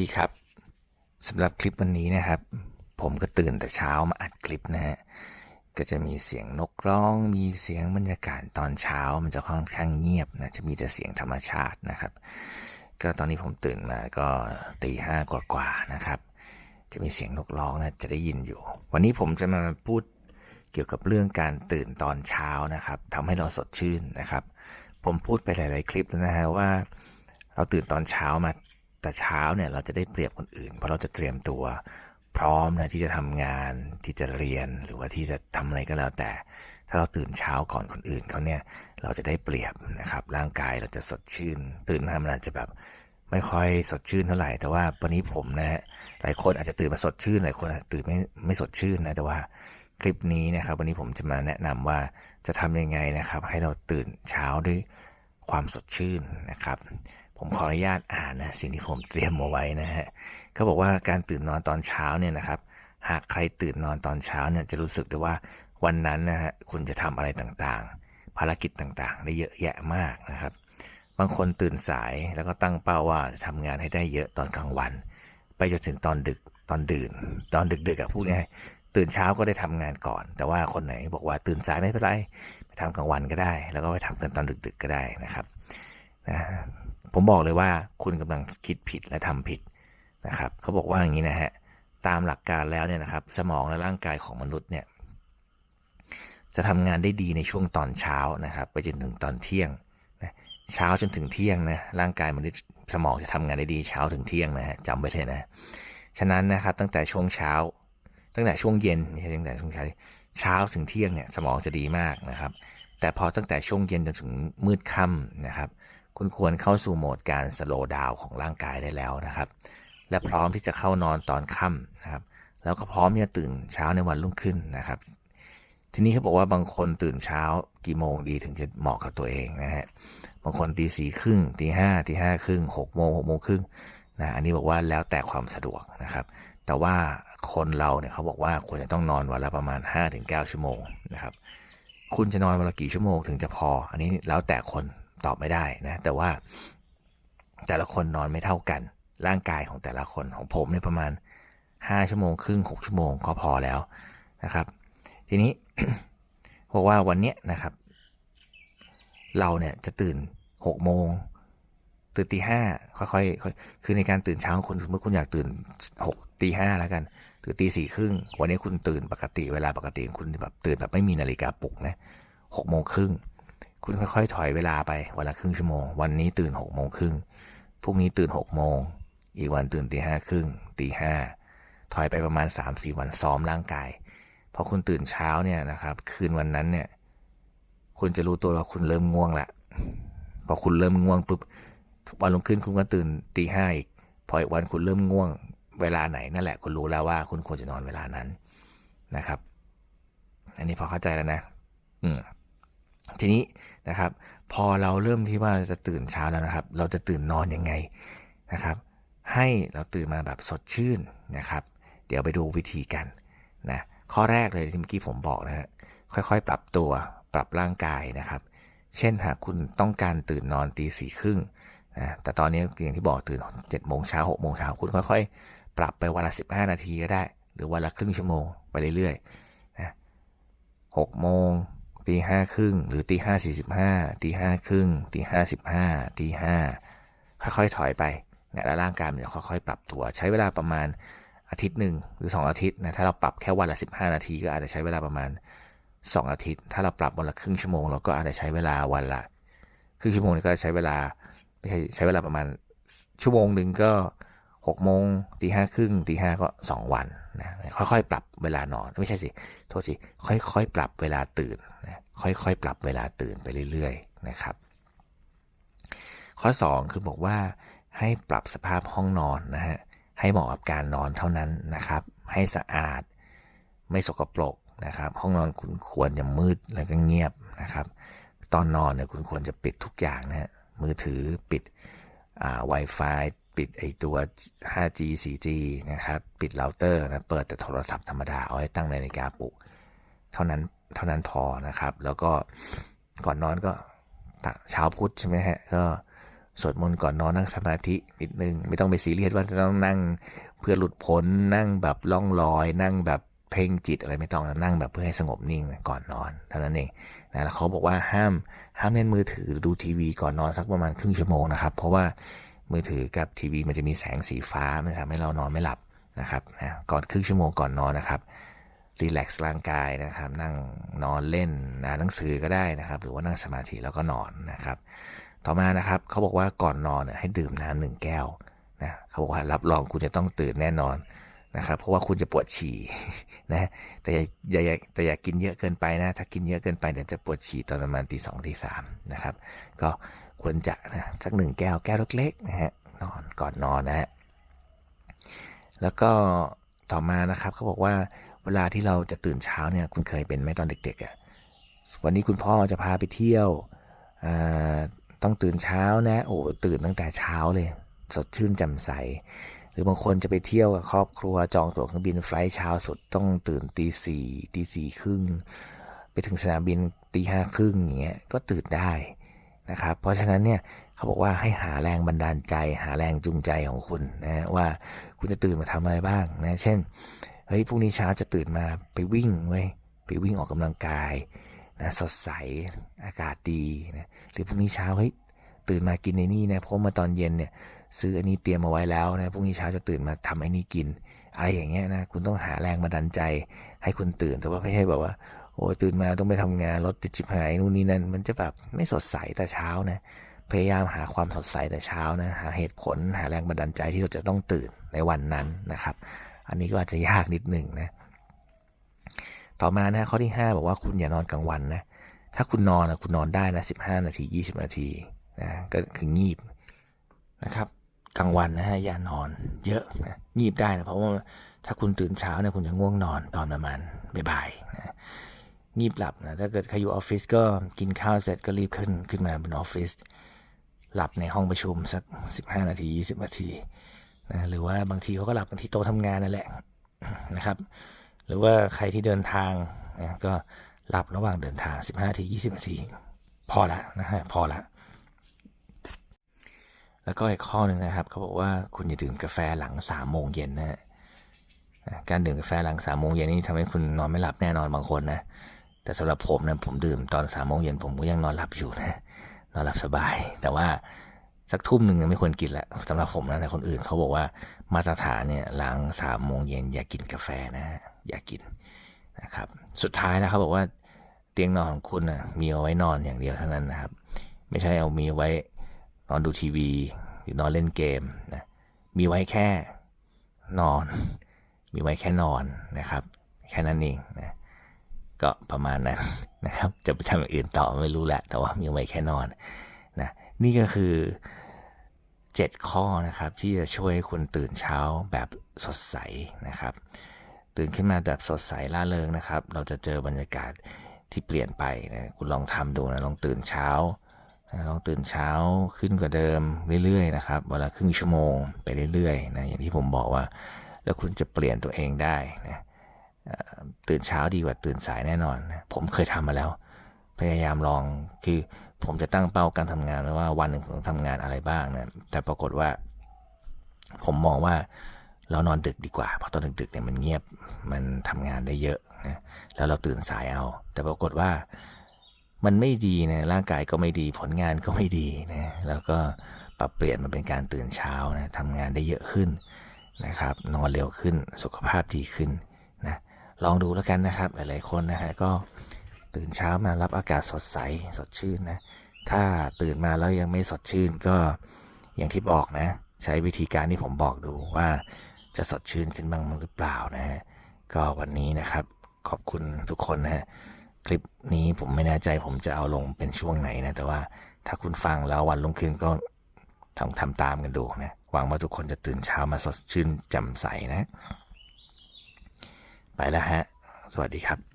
ดีครับสำหรับคลิปวันนี้นะครับ ผมก็ตื่นแต่เช้ามาอัดคลิปนะฮะก็จะมีเสียงนกร้อง มีเสียงบรรยากาศตอนเช้ามันจะค่อนข้างเงียบนะจะมีแต่เสียงธรรมชาตินะครับ ก็ตอนนี้ผมตื่นมาก็ตีห้ากว่าๆนะครับ จะมีเสียงนกร้องนะจะได้ยินอยู่ วันนี้ผมจะมาพูดเกี่ยวกับเรื่องการตื่นตอนเช้านะครับทำให้เราสดชื่นนะครับ ผมพูดไปหลาย ๆ คลิปแล้วนะฮะว่า เราตื่นตอนเช้ามา แต่เช้าเนี่ยเราจะได้เปรียบคนอื่น เพราะเราจะเตรียมตัวพร้อมนะที่จะทำงานที่จะเรียนหรือว่าที่จะทำอะไรก็แล้วแต่ ถ้าเราตื่นเช้าก่อนคนอื่นเขาเนี่ยเราจะได้เปรียบนะครับ ร่างกายเราจะสดชื่น ตื่นมามันอาจจะแบบไม่ค่อยสดชื่นเท่าไหร่ แต่ว่าวันนี้ผมนะฮะหลายคนอาจจะตื่นมาสดชื่น หลายคนตื่นไม่ไม่สดชื่นนะแต่ว่าคลิปนี้นะครับ วันนี้ผมจะมาแนะนำว่าจะทำยังไงนะครับ ให้เราตื่นเช้าด้วยความสดชื่นนะครับ ผมขออนุญาตอ่านนะสิ่งที่ผมเตรียมมาไว้นะฮะเขาบอกว่าการตื่นนอนตอนเช้าเนี่ยนะครับ หากใครตื่นนอนตอนเช้าเนี่ยจะรู้สึกได้ว่าวันนั้นนะฮะคุณจะทำอะไรต่างๆ ภารกิจต่างๆ ได้เยอะแยะมากนะครับ บางคนตื่นสายแล้วก็ตั้งเป้าว่าจะทำงานให้ได้เยอะตอนกลางวัน ไปจนถึงตอนดึกตอนดื่น ตอนดึกๆอะพูดง่ายตื่นเช้าก็ได้ทำงานก่อน แต่ว่าคนไหนบอกว่าตื่นสายไม่เป็นไรไปทำกลางวันก็ได้ แล้วก็ไปทำกันตอนดึก ๆก็ได้นะครับนะ ผมบอกเลยว่าคุณกำลังคิดผิดและทำผิดนะครับเขาบอกว่าอย่างนี้นะฮะตามหลักการแล้วเนี่ยนะครับ สมองและร่างกายของมนุษย์เนี่ยจะทำงานได้ดีในช่วงตอนเช้านะครับ ไปจนถึงตอนเที่ยงนะเช้าจนถึงเที่ยงนะร่างกายมนุษย์สมองจะทำงานได้ดีเช้าถึงเที่ยงนะฮะจำไว้เลยนะฉะนั้นนะครับตั้งแต่ช่วงเช้า ตั้งแต่ช่วงเย็นไม่ใช่ตั้งแต่ช่วงเช้าเช้าถึงเที่ยงเนี่ยสมองจะดีมากนะครับ แต่พอตั้งแต่ช่วงเย็นจนถึงมืดค่ำนะครับ คุณควรเข้าสู่โหมดการสโลว์ดาวของร่างกายได้แล้วนะครับ และพร้อมที่จะเข้านอนตอนค่ำนะครับ แล้วก็พร้อมที่จะตื่นเช้าในวันรุ่งขึ้นนะครับ ทีนี้เขาบอกว่าบางคนตื่นเช้ากี่โมงดีถึงจะเหมาะกับตัวเองนะฮะ บางคนตีสี่ครึ่งตีห้าตีห้าครึ่งหกโมงหกโมงครึ่งนะอันนี้บอกว่าแล้วแต่ความสะดวกนะครับ แต่ว่าคนเราเนี่ยเขาบอกว่าควรจะต้องนอนวันละประมาณ 5-9ถึงชั่วโมงนะครับ คุณจะนอนวันละกี่ชั่วโมงถึงจะพอ อันนี้แล้วแต่คน ตอบไม่ได้นะ แต่ว่าแต่ละคนนอนไม่เท่ากัน ร่างกายของแต่ละคนของผมเนี่ยประมาณห้าชั่วโมงครึ่งหกชั่วโมงก็พอแล้วนะครับ ทีนี้เพราะว่าวันเนี้ยนะครับ เราเนี่ยจะตื่นหกโมงตื่นตีห้าค่อยๆคือในการตื่นเช้าของคุณสมมติคุณอยากตื่นหกตีห้าแล้วกันตื่นตีสี่ครึ่งวันนี้คุณตื่นปกติเวลาปกติคุณแบบตื่นแบบไม่มีนาฬิกาปลุกนะหกโมงครึ่ง คุณค่อยๆ ถอยเวลาไปวันละครึ่งชั่วโมง วันนี้ตื่นหกโมงครึ่งพรุ่งนี้ตื่นหกโมง อีกวันตื่นตีห้าครึ่งตีห้าถอยไปประมาณสามสี่วันซ้อมร่างกายพอคุณตื่นเช้าเนี่ยนะครับ คืนวันนั้นเนี่ย คุณจะรู้ตัวว่าคุณเริ่มง่วงละพอคุณเริ่มง่วงปุ๊บวันรุ่งขึ้นคุณก็ตื่นตีห้าอีกพออีกวันคุณเริ่มง่วง เวลาไหนนั่นแหละ คุณรู้แล้วว่าคุณควรจะนอนเวลานั้นนะครับ อันนี้พอเข้าใจแล้วนะ อืม ทีนี้นะครับ พอเราเริ่มที่ว่าจะตื่นเช้าแล้วนะครับ เราจะตื่นนอนยังไงนะครับ ให้เราตื่นมาแบบสดชื่นนะครับ เดี๋ยวไปดูวิธีกันนะข้อแรกเลยที่เมื่อกี้ผมบอกนะฮะค่อยๆ ปรับตัวปรับร่างกายนะครับ เช่นหากคุณต้องการตื่นนอนตีสี่ครึ่งนะแต่ตอนนี้อย่างที่บอกตื่นเจ็ดโมงเช้าหกโมงเช้าคุณค่อยๆ ปรับไปวันละสิบห้านาทีก็ได้ หรือวันละครึ่งชั่วโมงไปเรื่อยๆนะหกโมง ตีห้าครึ่งหรือตีห้าสี่สิบห้าตีห้าครึ่งตีห้าสิบห้าตีห้าค่อยๆถอยไปนะแล้วร่างกายมันจะค่อยๆ ปรับตัว ใช้เวลาประมาณอาทิตย์หนึ่งหรือสองอาทิตย์นะถ้าเราปรับแค่วันละสิบห้านาทีก็อาจจะใช้เวลาประมาณสองอาทิตย์ ถ้าเราปรับวันละครึ่งชั่วโมงเราก็อาจจะใช้เวลาวันละครึ่งชั่วโมงก็ใช้เวลาไม่ใช่ใช้เวลาประมาณชั่วโมงหนึ่งก็หกโมงตีห้าครึ่งตีห้าก็สองวันนะค่อยๆ ปรับเวลานอนไม่ใช่สิโทษทีค่อยๆ ปรับเวลาตื่นนะ ค่อยๆ ปรับเวลาตื่นไปเรื่อยๆนะครับ ข้อ 2 คือบอกว่าให้ปรับสภาพห้องนอนนะฮะให้เหมาะกับการนอนเท่านั้นนะครับ ให้สะอาด ไม่สกปรกนะครับ ห้องนอนคุณควรจะมืดแล้วก็เงียบนะครับ ตอนนอนเนี่ยคุณควรจะปิดทุกอย่างนะฮะมือถือปิดอ่า Wi-Fi ปิดไอตัว 5G 4G นะครับ ปิดเราเตอร์นะ เปิดแต่โทรศัพท์ธรรมดา เอาไว้ตั้งนาฬิกาปลุก เท่านั้น เท่านั้นพอนะครับ แล้วก็ก่อนนอนก็เช้าพุธใช่ไหมฮะก็สวดมนต์ก่อนนอนนั่งสมาธินิดนึง ไม่ต้องไปซีเรียสว่าจะต้องนั่งเพื่อหลุดพ้นนั่งแบบล่องลอย นั่งแบบเพ่งจิตอะไรไม่ต้องนะนั่งแบบเพื่อให้สงบนิ่งก่อนนอนเท่านั้นเองนะแล้วเขาบอกว่าห้ามห้ามเล่นมือถือหรือดูทีวีก่อนนอนสักประมาณครึ่งชั่วโมงนะครับ เพราะว่ามือถือกับทีวีมันจะมีแสงสีฟ้ามันทำให้เรานอนไม่หลับนะครับนะก่อนครึ่งชั่วโมงก่อนนอนนะครับ รีแลกซ์ร่างกายนะครับ นั่งนอนเล่นอ่านหนังสือก็ได้นะครับ หรือว่านั่งสมาธิแล้วก็นอนนะครับ ต่อมานะครับเขาบอกว่าก่อนนอนเนี่ยให้ดื่มน้ำหนึ่งแก้วนะเขาบอกว่ารับรองคุณจะต้องตื่นแน่นอนนะครับ เพราะว่าคุณจะปวดฉี่นะแต่อย่าอย่าอย่าแต่อย่ากินเยอะเกินไปนะถ้ากินเยอะเกินไปเดี๋ยวจะปวดฉี่ตอนประมาณตีสองตีสามนะครับ ก็ควรจะนะสักหนึ่งแก้วแก้วเล็กๆนะฮะนอนก่อนนอนนะฮะแล้วก็ต่อมานะครับเขาบอกว่า เวลาที่เราจะตื่นเช้าเนี่ย คุณเคยเป็นไหมตอนเด็กๆอะ่ะวันนี้คุณพ่อจะพาไปเที่ยวอ่าต้องตื่นเช้านะ โอ้ตื่นตั้งแต่เช้าเลย สดชื่นแจ่มใส หรือบางคนจะไปเที่ยวกับครอบครัวจองตั๋วเครื่องบินไฟล์เช้าสุดต้องตื่นตีสี่ตีสี่ครึ่งไปถึงสนามบินตีห้าครึ่งอย่างเงี้ยก็ตื่นได้นะครับ เพราะฉะนั้นเนี่ยเขาบอกว่าให้หาแรงบันดาลใจ หาแรงจูงใจของคุณนะว่าคุณจะตื่นมาทำอะไรบ้างนะ เช่น เฮ้ยพรุ่งนี้เช้าจะตื่นมาไปวิ่งเว้ยไปวิ่งออกกำลังกายนะสดใสอากาศดีนะหรือพรุ่งนี้เช้าเฮ้ยตื่นมากินในนี่นะเพราะมาตอนเย็นเนี่ยซื้ออันนี้เตรียมเอาไว้แล้วนะพรุ่งนี้เช้าจะตื่นมาทำไอ้นี้กินอะไรอย่างเงี้ยนะคุณต้องหาแรงบันดาลใจ ให้คุณตื่นแต่ว่าไม่ใช่แบบว่าโอ้ตื่นมาต้องไปทำงานรถติดชิบหายนู่นนี่นั่นมันจะแบบไม่สดใสแต่เช้านะพยายามหาความสดใสแต่เช้านะหาเหตุผลหาแรงบันดาลใจที่เราจะต้องตื่นในวันนั้นนะครับ อันนี้ก็อาจจะยากนิดหนึ่งนะ ต่อมานะข้อที่ห้าบอกว่าคุณอย่านอนกลางวันนะ ถ้าคุณนอนนะคุณนอนได้นะสิบห้านาทียี่สิบนาทีนะก็คืองีบนะครับกลางวันนะฮะอย่านอนเยอะนะงีบได้นะเพราะว่าถ้าคุณตื่นเช้าเนี่ยคุณจะง่วงนอนตอนประมาณบ่ายๆนะงีบหลับนะถ้าเกิดใครอยู่ออฟฟิศก็กินข้าวเสร็จก็รีบขึ้นขึ้นมาบนออฟฟิศหลับในห้องประชุมสักสิบห้านาทียี่สิบนาที นะหรือว่าบางทีเขาก็หลับกันที่โต๊ะทำงานนั่นแหละนะครับ หรือว่าใครที่เดินทางนะก็หลับระหว่างเดินทางสิบห้าทียี่สิบนาทีพอละนะฮะพอละแล้วก็อีกข้อหนึ่งนะครับเขาบอกว่าคุณอย่าดื่มกาแฟหลังสามโมงเย็นนะฮะการดื่มกาแฟหลังสามโมงเย็นนี่ทำให้คุณนอนไม่หลับแน่นอนบางคนนะแต่สำหรับผมนะผมดื่มตอนสามโมงเย็นผมก็ยังนอนหลับอยู่นะนอนหลับสบาย แต่ว่า สักทุ่มหนึ่งไม่ควรกินละสำหรับผมนะแต่คนอื่นเขาบอกว่ามาตรฐานเนี่ยหลังสามโมงเย็นอย่ากินกาแฟนะอย่ากินนะครับ สุดท้ายนะครับบอกว่าเตียงนอนของคุณนะมีเอาไว้นอนอย่างเดียวเท่านั้นนะครับ ไม่ใช่เอามีไว้นอนดูทีวี หรือนอนเล่นเกมนะมีไว้แค่นอน มีไว้แค่นอนนะครับ แค่นั้นเองนะก็ประมาณนั้นนะครับ จะไปทำอย่างอื่นต่อไม่รู้แหละ แต่ว่ามีไว้แค่นอนนะ นี่ก็คือเจ็ดข้อนะครับที่จะช่วยคุณตื่นเช้าแบบสดใสนะครับ ตื่นขึ้นมาแบบสดใสล่าเริงนะครับ เราจะเจอบรรยากาศที่เปลี่ยนไปนะคุณลองทำดูนะลองตื่นเช้าลองตื่นเช้าขึ้นกว่าเดิมเรื่อยๆนะครับเวลาครึ่งชั่วโมงไปเรื่อยๆนะอย่างที่ผมบอกว่า แล้วคุณจะเปลี่ยนตัวเองได้นะตื่นเช้าดีกว่าตื่นสายแน่นอนนะผมเคยทำมาแล้ว พยายามลองคือ ผมจะตั้งเป้าการทำงานไว้ว่าวันหนึ่งผมทำงานอะไรบ้างนะแต่ปรากฏว่า ผมมองว่าเรานอนดึกดีกว่า เพราะตอนดึกๆเนี่ยมันเงียบมันทำงานได้เยอะนะแล้วเราตื่นสายเอา แต่ปรากฏว่ามันไม่ดีนะร่างกายก็ไม่ดีผลงานก็ไม่ดีนะแล้วก็ปรับเปลี่ยนมาเป็นการตื่นเช้านะทำงานได้เยอะขึ้นนะครับ นอนเร็วขึ้นสุขภาพดีขึ้นนะลองดูแล้วกันนะครับ หลายๆคนนะฮะก็ ตื่นเช้ามารับอากาศสดใสสดชื่นนะ ถ้าตื่นมาแล้วยังไม่สดชื่นก็อย่างที่บอกนะ ใช้วิธีการที่ผมบอกดูว่าจะสดชื่นขึ้นบ้างหรือเปล่านะฮะก็วันนี้นะครับ ขอบคุณทุกคนนะฮะคลิปนี้ผมไม่แน่ใจผมจะเอาลงเป็นช่วงไหนนะ แต่ว่าถ้าคุณฟังแล้ววันรุ่งขึ้นก็ทำทำตามกันดูนะหวังว่าทุกคนจะตื่นเช้ามาสดชื่นแจ่มใสนะ ไปแล้วฮะ สวัสดีครับ